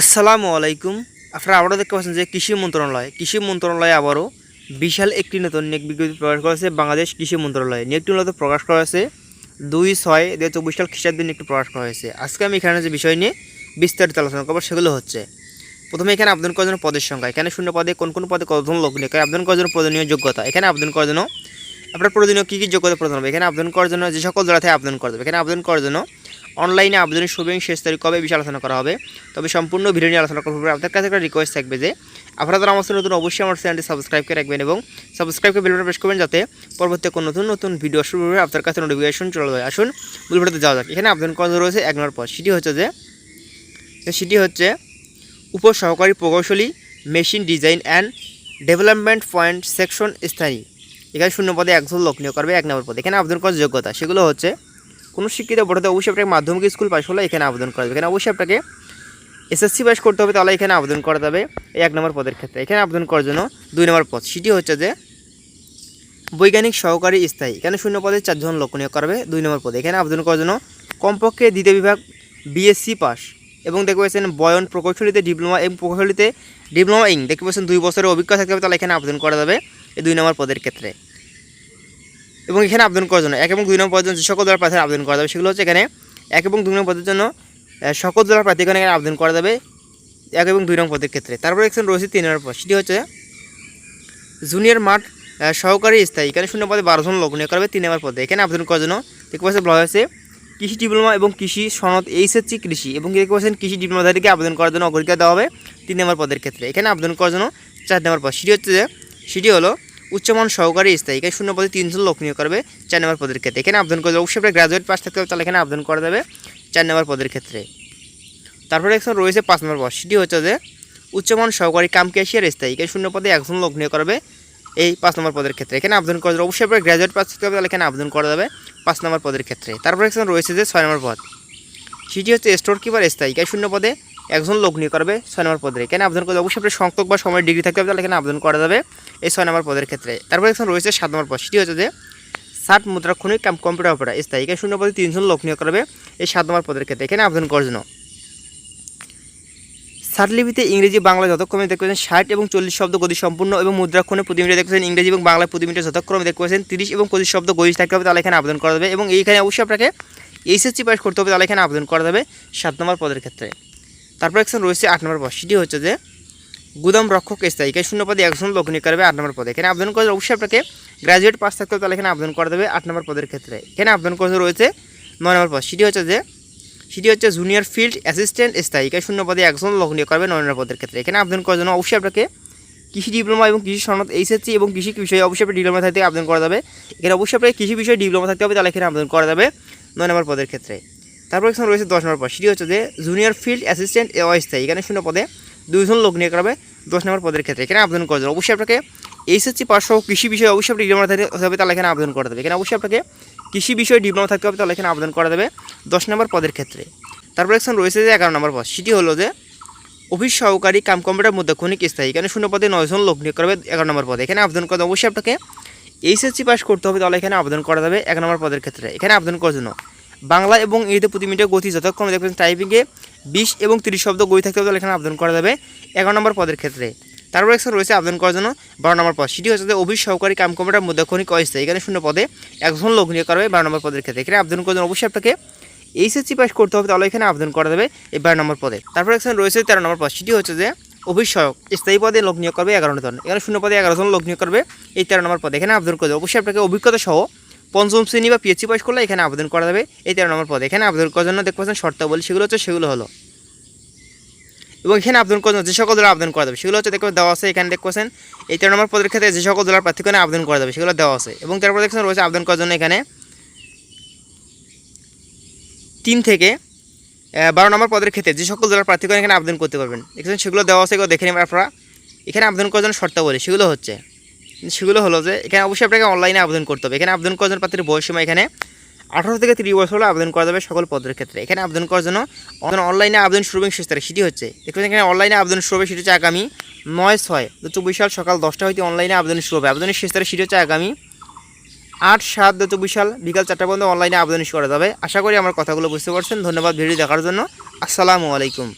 আসসালামু আলাইকুম। আপনারা আবারও দেখতে পাচ্ছেন যে কৃষি মন্ত্রণালয় কৃষি মন্ত্রণালয় আবারও বিশাল একটি নতুন নিয়োগ বিজ্ঞপ্তি প্রকাশ করেছে, বাংলাদেশ কৃষি মন্ত্রণালয়। নিয়োগটি মূলত প্রকাশ করা হয়েছে দুই ছয় দু হাজার চব্বিশ সাল খ্রিস্টাব্দে নিয়োগটি প্রকাশ করা হয়েছে আজকে আমি এখানে যে বিষয় নিয়ে বিস্তারিত আলোচনা করব সেগুলো হচ্ছে, প্রথমে এখানে আবেদন করার জন্য পদের সংখ্যা, এখানে শূন্য পদে কোন কোন পদে কতজন লোক নিয়োগ আবেদন করার জন্য প্রয়োজনীয় যোগ্যতা, এখানে আবেদন করার জন্য আপনার প্রয়োজনীয় কী কী যোগ্যতা প্রদান হবে, এখানে আবেদন করার জন্য যে সকল জেলা আবেদন করা যাবে, এখানে আবেদন করার জন্য অনলাইনে আবেদনের এবং শেষ তারিখ কবে বিষয়ে আলোচনা করা হবে? তবে সম্পূর্ণ ভিডিও নিয়ে আলোচনা করব। আপনার কাছে একটা রিকোয়েস্ট থাকবে যে, আপনারা আমার নতুন, অবশ্যই আমার চ্যানেলটি সাবস্ক্রাইব করে রাখবেন এবং সাবস্ক্রাইব করে বেলবটন প্রেস করবেন যাতে পরবর্তী কোনো নতুন নতুন ভিডিও শুরু হবে আপনার কাছে নোটিফিকেশন চলে যায়। আসুন মূল ভিডিওতে যাওয়া যাক। এখানে আবেদন করা রয়েছে এক নম্বর পদ। সেটি হচ্ছে যে সেটি হচ্ছে উপসহকারী প্রকৌশলী machine design and development point section স্থায়ী। এখানে শূন্য পদে একজন লোক নিয়োগ করবে, এক নম্বর পদে। এখানে আবেদন করার যোগ্যতা, সেগুলো হচ্ছে কোনো শিক্ষিত বোর্ডে অবশ্যই আপনাকে মাধ্যমিক স্কুল পাশ হলে এখানে আবেদন করা যাবে। এখানে অবশ্যই আপনাকে এসএসসি পাস করতে হবে, তাহলে এখানে আবেদন করা যাবে এই এক নম্বর পদের ক্ষেত্রে। এখানে আবেদন করার জন্য দুই নম্বর পদ। সেটি হচ্ছে যে বৈজ্ঞানিক সহকারী স্থায়ী। এখানে শূন্য পদে চারজন লোক নিয়োগ করবে দুই নম্বর পদে। এখানে আবেদন করার জন্য কমপক্ষে দ্বিতীয় বিভাগ বিএসসি পাস এবং দেখতে পাচ্ছেন বয়ন প্রকৌশলীতে ডিপ্লোমা এবং প্রকৌশলীতে ডিপ্লোমা ইং দেখতে পাচ্ছেন দুই বছরের অভিজ্ঞতা থাকতে হবে, তাহলে এখানে আবেদন করা যাবে এই দুই নম্বর পদের ক্ষেত্রে। এবং এখানে আবেদন করার জন্য, এক এবং দুই নম্বর পদের জন্য সকল দলের প্রার্থী আবেদন করা যাবে, সেগুলো হচ্ছে এখানে এক এবং দুই নম্বর পদের জন্য সকল দলের প্রার্থী এখানে আবেদন করা যাবে এক এবং দুই নম্বর পদের ক্ষেত্রে। তারপরে একজন রয়েছে তিন নম্বর পদ, সেটি হচ্ছে জুনিয়র মাঠ সহকারী স্থায়ী, এখানে শূন্য পদে বারো জন লোক নিয়োগ করবে তিন নম্বর পদে। এখানে আবেদন করার জন্য দেখতে পাচ্ছেন বলা হয়েছে, কৃষি ডিপ্লোমা এবং কৃষি সনদ এইচএসসি কৃষি এবং দেখতে পাচ্ছেন কৃষি ডিপ্লোমাধারীকে আবেদন করার জন্য অগ্রাধিকার দেওয়া হবে তিন নম্বর পদের ক্ষেত্রে। এখানে আবেদন করার জন্য চার নম্বর পদ, সেটি হচ্ছে যে, সেটি হলো উচ্চমান সহকারী স্থায়ী এখানে শূন্য পদে তিনজন লোক নিয়োগ করবে চার নম্বর পদের ক্ষেত্রে। এখানে আবেদন করলে অবশ্যই আপনার গ্রাজুয়েট পাস থাকতে হবে, তাহলে এখানে আবেদন করা যাবে চার নম্বর পদের ক্ষেত্রে। তারপরে একজন রয়েছে পাঁচ নম্বর পদ। সেটি হচ্ছে যে উচ্চমান সহকারী কাম ক্যাশিয়ার স্থায়ী এখানে শূন্য পদে একজন লোক নিয়োগ করবে এই পাঁচ নম্বর পদের ক্ষেত্রে। এখানে আবেদন করা যাবে, অবশ্যই আপনার গ্র্যাজুয়েট পাস থাকতে হবে, তাহলে এখানে আবেদন করা যাবে পাঁচ নম্বর পদের ক্ষেত্রে। তারপরে একজন রয়েছে যে ছয় নম্বর পদ। সেটি হচ্ছে স্টোর কিপার স্থায়ী এখানে শূন্য পদে একজন লোক নিয়োগ করবে ছয় নম্বর পদে। এখানে আবেদন করলে? অবশ্যই আপনার সংখ্যক বা সময়ের ডিগ্রি থাকতে হবে তাহলে এখানে আবেদন করা যাবে এই ছয় নম্বর পদের ক্ষেত্রে। তারপরে এখন রয়েছে সাত নম্বর পদ। সেটি হচ্ছে যে ষাট মুদ্রা খনিক কম্পিউটার অপারেটর, স্থায়ী। এখানে শূন্য পদে তিনজন লোক নিয়োগ করবে এই সাত নম্বর পদের ক্ষেত্রে। এখানে আবেদন করার জন্য। সার্টলিপিতে ইংরেজি, বাংলা যতক্রমে দেখতে পাচ্ছেন ষাট এবং চল্লিশ শব্দ গতি সম্পূর্ণ এবং মুদ্রাক্ষণে প্রতি মিনিটে দেখতে পাচ্ছেন ইংরেজি এবং বাংলা প্রতি মিনিটে যতক্রমে দেখতে পাচ্ছেন তিরিশ এবং পঁচিশ শব্দ গতি থাকতে হবে, তাহলে এখানে আবেদন করা যাবে এবং এইখানে অবশ্যই আপনাকে এইচএসসি পাস করতে হবে, তাহলে এখানে আবেদন করা যাবে সাত নম্বর পদের ক্ষেত্রে। তারপর একজন রয়েছে আট নম্বর পদ। সেটি হচ্ছে যে গুদাম রক্ষক স্থায়ী। এখানে শূন্য পদে একজন লোক করবে আট নম্বর পদে। এখানে আবেদন করে অবশ্যই আপনাকে গ্রাজুয়েট পাস থাকতে তাহলে এখানে আবেদন করা দেবে আট নম্বর পদের ক্ষেত্রে। এখানে আবেদন করতে রয়েছে নয় নম্বর পদ। সেটি হচ্ছে যে, সেটি হচ্ছে জুনিয়র ফিল্ড অ্যাসিস্ট্যান্ট স্থায়ী। এখানে শূন্য পদে একজন লোক করবে নয় নম্বর পদের ক্ষেত্রে। এখানে আবেদন করার জন্য অবশ্যই আপনাকে কৃষি ডিপ্লোমা এবং কৃষি সনদ এইচএসসি এবং কৃষি বিষয়ে অবশ্যই আপনার ডিপ্লোমা থাকতে আবেদন করা যাবে। এখানে অবশ্যই আপনাকে কৃষি বিষয়ে ডিপ্লোমা থাকতে হবে, তাহলে এখানে আবেদন করা যাবে নয় নম্বর পদের ক্ষেত্রে। তারপর এখানে রয়েছে দশ নম্বর পদ। সেটি হচ্ছে যে জুনিয়র ফিল্ড অ্যাসিস্ট্যান্ট এ অস্থায়ী। এখানে শূন্য পদে দুইজন লোক নিয়োগ করবে দশ নম্বর পদের ক্ষেত্রে। এখানে আবেদন করা যাবে। অবশ্যই আপনাকে এইচএসসি পাস সহ কৃষি বিষয়ে অবশ্যই আপনি ডিপ্লোমা থাকতে হবে, তাহলে এখানে আবেদন করা যাবে। এখানে অবশ্যই আপনাকে কৃষি বিষয়ে ডিপ্লোমা থাকতে হবে, তাহলে এখানে আবেদন করা যাবে দশ নম্বর পদের ক্ষেত্রে। তারপর একজন রয়েছে যে এগারো নম্বর পদ। সেটি হলো যে অফিস সহকারী কাম কম্পিউটার মধ্যে খনিক স্থায়ী। এখানে শূন্য পদে নয়জন লোক নিয়োগ করবে এগারো নম্বর পদে। এখানে আবেদন করতে অবশ্যই আপনাকে এইচএসসি পাস করতে হবে, তাহলে এখানে আবেদন করা যাবে এক নম্বর পদের ক্ষেত্রে। এখানে আবেদন করার জন্য বাংলা এবং ইংরেজিতে প্রতি মিনিটে গতি যতক্ষণ দেখবেন টাইপিংয়ে বিশ এবং তিরিশ শব্দ গতি থাকতে হবে এখানে আবেদন করা যাবে এগারো নম্বর পদের ক্ষেত্রে। তারপর একজন রয়েছে আবেদন করার জন্য বারো নম্বর পদ। সেটি হচ্ছে অফিস সহকারী কাম কম্পিউটার মধ্যে খনিক অস্থায়ী। এখানে শূন্য পদে একজন লোক নিয়োগ করবে বারো নম্বর পদের ক্ষেত্রে। এখানে আবেদন করার জন্য অবশ্যই আপনাকে এইচএসসি পাস করতে হবে, তাহলে এখানে আবেদন করা যাবে এই বারো নম্বর পদে। তারপর একজন রয়েছে তেরো নম্বর পদ। সেটি হচ্ছে যে সহায়ক স্থায়ী পদে নিয়োগ করবে এগারো জন। এখানে শূন্য পদে এগারো জন নিয়োগ করবে এই তেরো নম্বর পদে। এখানে আবেদন করবে অবশ্যই আপনাকে অভিজ্ঞতা সহ পঞ্চম শ্রেণি বা পিএসসি পাস করলে এখানে আবেদন করা যাবে। এই তেরো নম্বর পদে। এখানে আবেদন করার জন্য দেখতে পাচ্ছেন শর্তাবলী, সেগুলো হচ্ছে সেগুলো হলো। এবং এখানে আবেদন করার জন্য যে সকল দলের আবেদন করা যাবে, সেগুলো হচ্ছে দেখতে দেওয়া আছে এখানে দেখছেন এই তেরো নম্বর পদের ক্ষেত্রে যে সকল দলের প্রার্থীগণে আবেদন করা যাবে, সেগুলো দেওয়া আছে। এবং তারপর দেখছেন রয়েছে আবেদন করার জন্য এখানে তিন থেকে বারো নম্বর পদের ক্ষেত্রে যে সকল দলের প্রার্থীগণ এখানে আবেদন করতে পারবেন। দেখছেন সেগুলো দেওয়া আছে, এগুলো দেখে নেবেন আপনারা। এখানে আবেদন করার জন্য শর্তাবলী, সেগুলো হচ্ছে। সেগুলো হলো যে, এখানে অবশ্যই আপনাকে অনলাইনে আবেদন করতে হবে। এখানে আবেদন করার জন্য প্রার্থীর বয়স সময় এখানে আঠারো থেকে তিরিশ বছর হলে আবেদন করা যাবে সকল পদের ক্ষেত্রে। এখানে আবেদন করার জন্য অনলাইনে আবেদন শুরু এবং শেষ তারিখ, সেটি হচ্ছে দেখবেন এখানে অনলাইনে আবেদন শুরু হবে, সেটি হচ্ছে আগামী নয় ছয় দু চব্বিশ সাল সকাল দশটা হইতে অনলাইনে আবেদন শুরু হবে। আবেদনের শেষ তারিখ, সেটি হচ্ছে আগামী আট সাত দু চব্বিশ সাল বিকাল চারটা পর্যন্ত অনলাইনে আবেদন করা যাবে। আশা করি আমার কথাগুলো বুঝতে পারছেন। ধন্যবাদ ভিডিও দেখার জন্য। আসসালামু আলাইকুম।